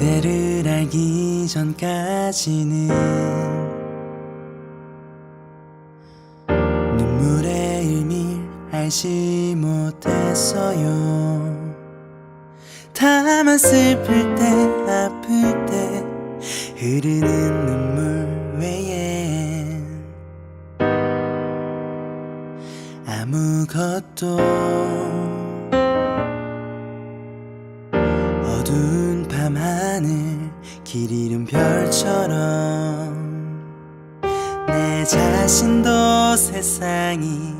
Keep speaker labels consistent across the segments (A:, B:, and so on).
A: 그대를 알기 전까지는 눈물의 의미를 알지 못했어요. 다만 슬플 때 아플 때 흐르는 눈물 외엔 아무것도 길 잃은 별처럼 내 자신도 세상이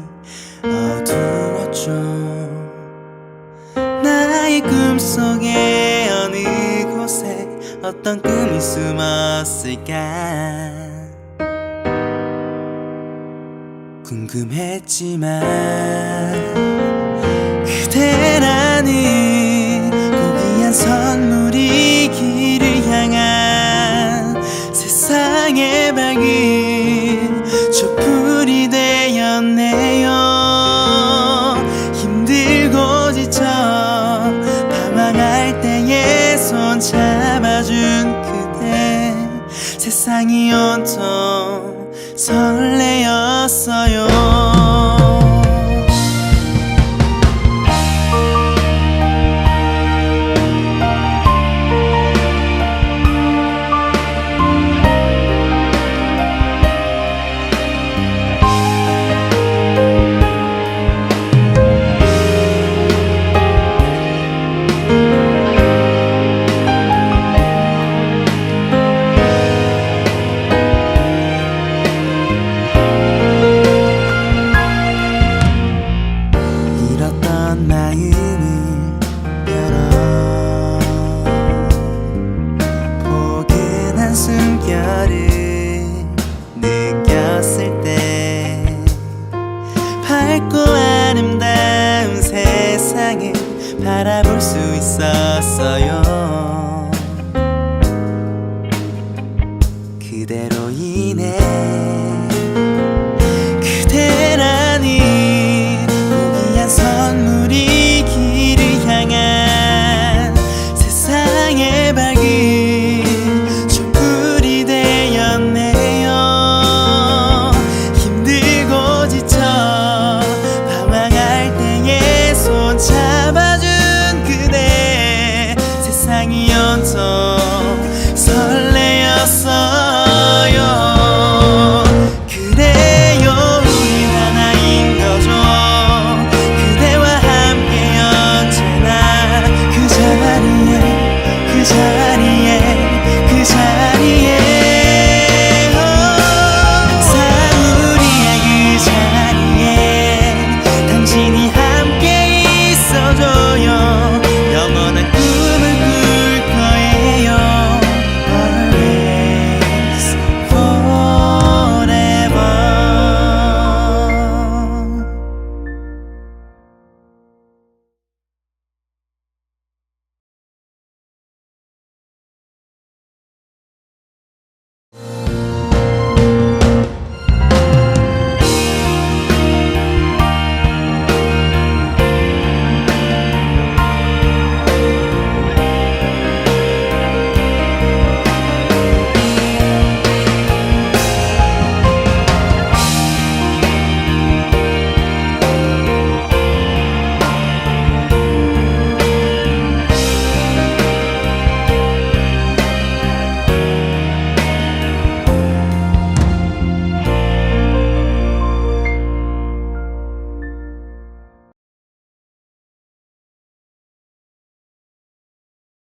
A: 어두웠죠. 나의 꿈속에 어느 곳에 어떤 꿈이 숨었을까? 궁금했지만 그대 세상이 온통 설레었어요 잃었